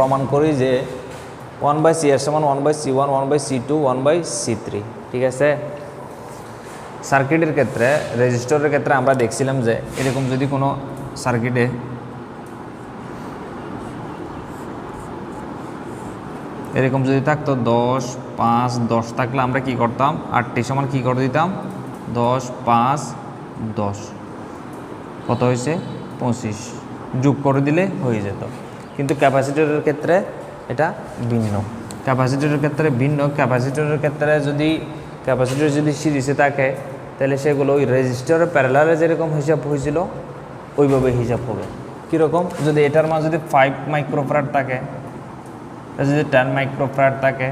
প্রমাণ করি যে ওয়ান বাই সি এর সমান one by C one one by C two one by C three ঠিক আছে? সার্কিটের ক্ষেত্রে রেজিস্টরের ক্ষেত্রে আমরা দেখছিলাম যে এরকম যদি কোনো সার্কিটে এরকম যদি থাকতো, দশ, পাঁচ, দশ থাকলে আমরা কি করতাম? আটটি সমান কি করে দিতাম? দশ, পাঁচ, দশ। কত হয়েছে? পঁচিশ। যোগ করে দিলে হয়ে যেত। কিন্তু ক্যাপাসিটরের ক্ষেত্রে এটা ভিন্ন। ক্যাপাসিটরের ক্ষেত্রে ভিন্ন, ক্যাপাসিটরের ক্ষেত্রে যদি, ক্যাপাসিটর যদি সিরিজে থাকে, তাহলে সেগুলো ওই রেজিস্টারের প্যারালারে যেরকম হিসাব হয়েছিল, ওইভাবে হিসাব হবে। কীরকম? যদি এটার মাঝে যদি ফাইভ মাইক্রোফ্রাট থাকে যদি টেন মাইক্রোফ্রাট থাকে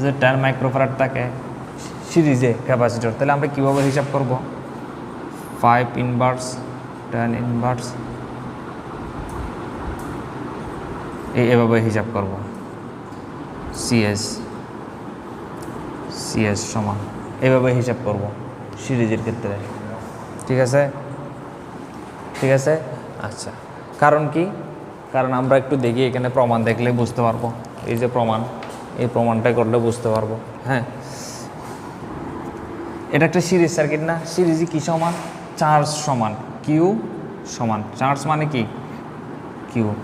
যদি টেন মাইক্রোফ্রাট থাকে, সিরিজে ক্যাপাসিটর, তাহলে আমরা কীভাবে হিসাব করব? ফাইভ ইনভার্স টেন ইনভার্স এই এভাবে হিসাব করব। সিএস সিএস সমান। এভাবে হিসাব করব সিরিজের ক্ষেত্রে। ঠিক আছে? ঠিক আছে? আচ্ছা। কারণ কি? কারণ আমরা একটু দেখি, এখানে প্রমাণ দেখলে বুঝতে পারব। এই যে প্রমাণ, এই প্রমাণটা করলে বুঝতে পারব। হ্যাঁ? এটা একটা সিরিজ সার্কিট না? সিরিজে কি সমান? চার্জ সমান। কিউ সমান। চার্জ মানে কি? কিউ।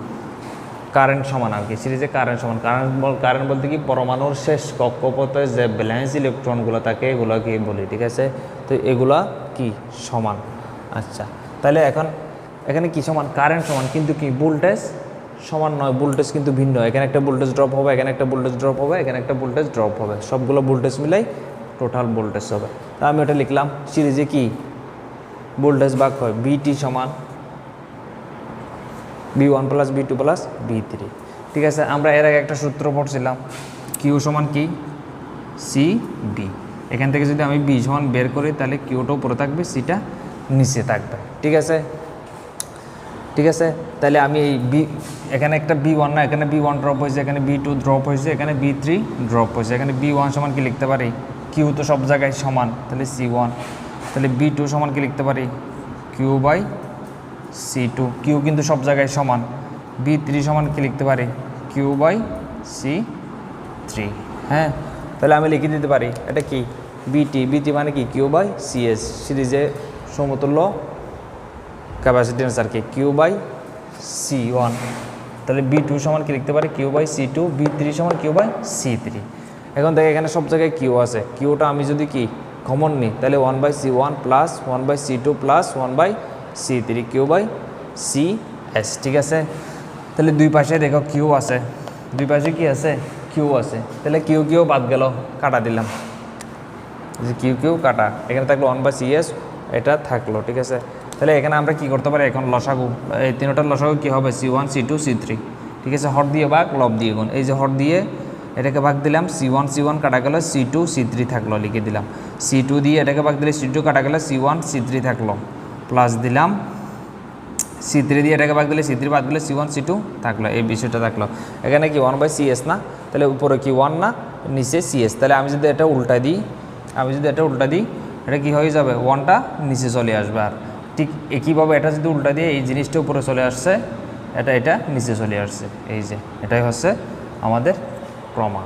কারেন্ট সমান আর কি সিরিজে কারেন্ট সমান। কারেন্ট বল কারেন্ট বলতে কি পরমাণুর শেষ কক্ষপথে যে ব্যালেন্স ইলেকট্রনগুলো থাকে এগুলোকে বলি, ঠিক আছে? তো এগুলা কি সমান? আচ্ছা তাহলে এখন এখানে কি সমান? কারেন্ট সমান, কিন্তু কি ভোল্টেজ সমান নয় ভোল্টেজ কিন্তু ভিন্ন। এখানে একটা ভোল্টেজ ড্রপ হবে, এখানে একটা ভোল্টেজ ড্রপ হবে, এখানে একটা ভোল্টেজ ড্রপ হবে। সবগুলো ভোল্টেজ মিলাই টোটাল ভোল্টেজ হবে। তা আমি ওটা লিখলাম সিরিজে কি? ভোল্টেজ বাক হয় বিটি সমান B one plus, B two plus, B three. ঠিক আছে, আমরা এর আগে একটা সূত্র পড়ছিলাম কিউ সমান কি? সি বি এখান থেকে যদি আমি বি সমান বের করি, তাহলে কিউটা উপরে থাকবে সিটা নিচে থাকবে। ঠিক আছে? ঠিক আছে? তাহলে আমি এই বি এখানে একটা বি ওয়ান না, এখানে বি ওয়ান ড্রপ হয়েছে, এখানে বি টু ড্রপ হয়েছে, এখানে বি থ্রি ড্রপ হয়েছে। এখানে বি ওয়ান সমান কি লিখতে পারি? কিউ তো সব জায়গায় সমান, তাহলে সি ওয়ান তাহলে বি টু সমান কি লিখতে পারি? Q by C two Q কিন্তু সব জায়গায় সমান। বি থ্রি সমান কি লিখতে পারি? কিউ বাই সি থ্রি হ্যাঁ তাহলে আমি লিখে দিতে পারি, এটা কি? বিটি বিটি মানে কি? কিউ বাই সিএস সিরিজে সমতুল্য ক্যাপাসিটেন্স আর কি? কিউ বাই সি ওয়ান তাহলে বি টু সমান কি লিখতে পারি? Q by C two B three সমান কিউ বাই সি থ্রি এখন দেখ, এখানে সব জায়গায় কিউ আছে। কিউটা আমি যদি কি কমন নিই তাহলে one by C one plus one by C two plus one by C three Q by C S ঠিক আছে? তাহলে দুই পাশে দেখো কিউ আছে। দুই পাশে কি আছে? কিউ আছে। তাহলে কিউ কিউ বাদ গেল, কাটা দিলাম। যে কিউ কিউ কাটা। এখানে থাকল ওয়ান বাই সি এস এটা থাকল, ঠিক আছে? তাহলে এখানে আমরা কি করতে পারি? এখন লসাগু, এই তিনটার লসাগু কী হবে? C one C two C three ঠিক আছে? হট দিয়ে বাঘ লব দিয়ে গুণ। এই যে হট দিয়ে এটাকে ভাগ দিলাম সি ওয়ান সি ওয়ান কাটা গেলো সি টু সি থ্রি থাকল, লিখে দিলাম। সি টু দিয়ে এটাকে ভাগ দিলে সি টু কাটা গেলে সি ওয়ান সি থ্রি থাকল। প্লাস দিলাম। সি থ্রি দিয়ে এটাকে ভাগ দিলে সি থ্রি বাদ দিলে সি ওয়ান সি টু থাকল। এই বিষয়টা থাকল। এখানে কি ওয়ান বাই সি এস না? তাহলে উপরে কি ওয়ান না? নিচে সি এস তাহলে আমি যদি এটা উল্টা দিই, আমি যদি এটা উল্টা দিই, এটা কি হয়ে যাবে? ওয়ানটা নিচে চলে আসবে। আর ঠিক একইভাবে এটা যদি উল্টা দিয়ে এই জিনিসটা উপরে চলে আসছে, এটা এটা নিচে চলে আসছে। এই যে, এটাই হচ্ছে আমাদের প্রমাণ।